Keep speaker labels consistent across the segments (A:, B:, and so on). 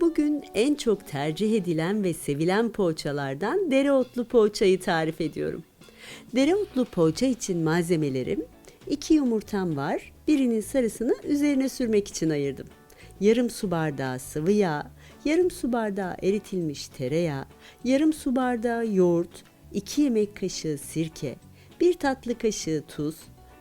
A: Bugün en çok tercih edilen ve sevilen poğaçalardan dereotlu poğaçayı tarif ediyorum. Dereotlu poğaça için malzemelerim 2 yumurtam var. Birinin sarısını üzerine sürmek için ayırdım. Yarım su bardağı sıvı yağ, yarım su bardağı eritilmiş tereyağı, yarım su bardağı yoğurt, 2 yemek kaşığı sirke, 1 tatlı kaşığı tuz,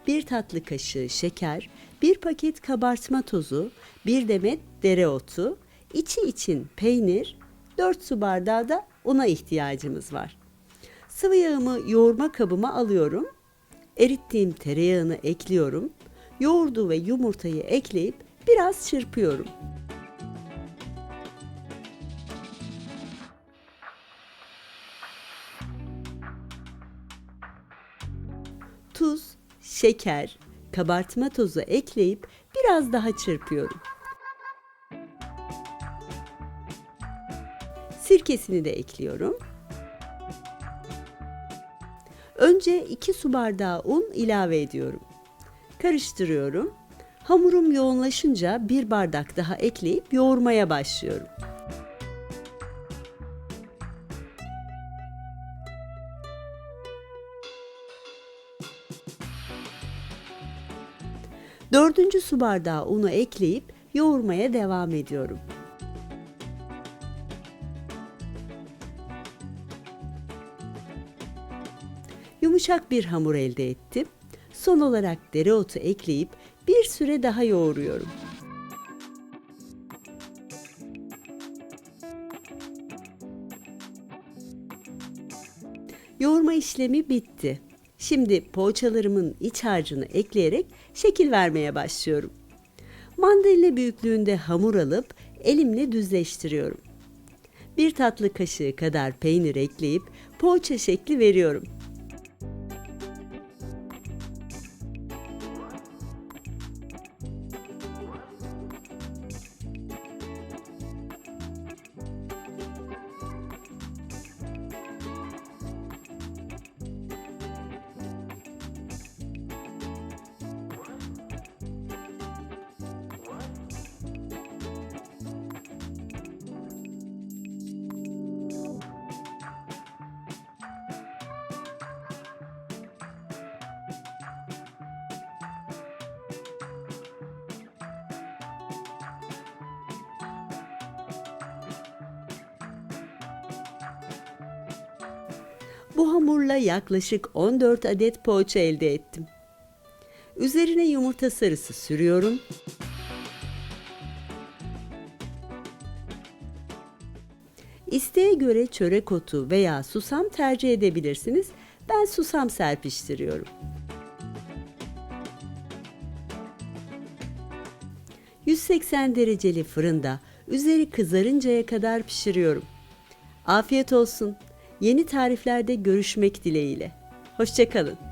A: 1 tatlı kaşığı şeker, 1 paket kabartma tozu, 1 demet dereotu, içi için peynir, 4 su bardağı da una ihtiyacımız var. Sıvı yağımı yoğurma kabıma alıyorum. Erittiğim tereyağını ekliyorum. Yoğurdu ve yumurtayı ekleyip biraz çırpıyorum. Tuz, şeker, kabartma tozu ekleyip biraz daha çırpıyorum. Sirkesini de ekliyorum. Önce 2 su bardağı un ilave ediyorum. Karıştırıyorum. Hamurum yoğunlaşınca bir bardak daha ekleyip yoğurmaya başlıyorum. Dördüncü su bardağı unu ekleyip yoğurmaya devam ediyorum. Yumuşak bir hamur elde ettim. Son olarak dereotu ekleyip bir süre daha yoğuruyorum. Yoğurma işlemi bitti. Şimdi poğaçalarımın iç harcını ekleyerek şekil vermeye başlıyorum. Mandalina büyüklüğünde hamur alıp elimle düzleştiriyorum. Bir tatlı kaşığı kadar peynir ekleyip poğaça şekli veriyorum. Bu hamurla yaklaşık 14 adet poğaça elde ettim. Üzerine yumurta sarısı sürüyorum. İsteğe göre çörek otu veya susam tercih edebilirsiniz. Ben susam serpiştiriyorum. 180 dereceli fırında üzeri kızarıncaya kadar pişiriyorum. Afiyet olsun. Yeni tariflerde görüşmek dileğiyle. Hoşçakalın.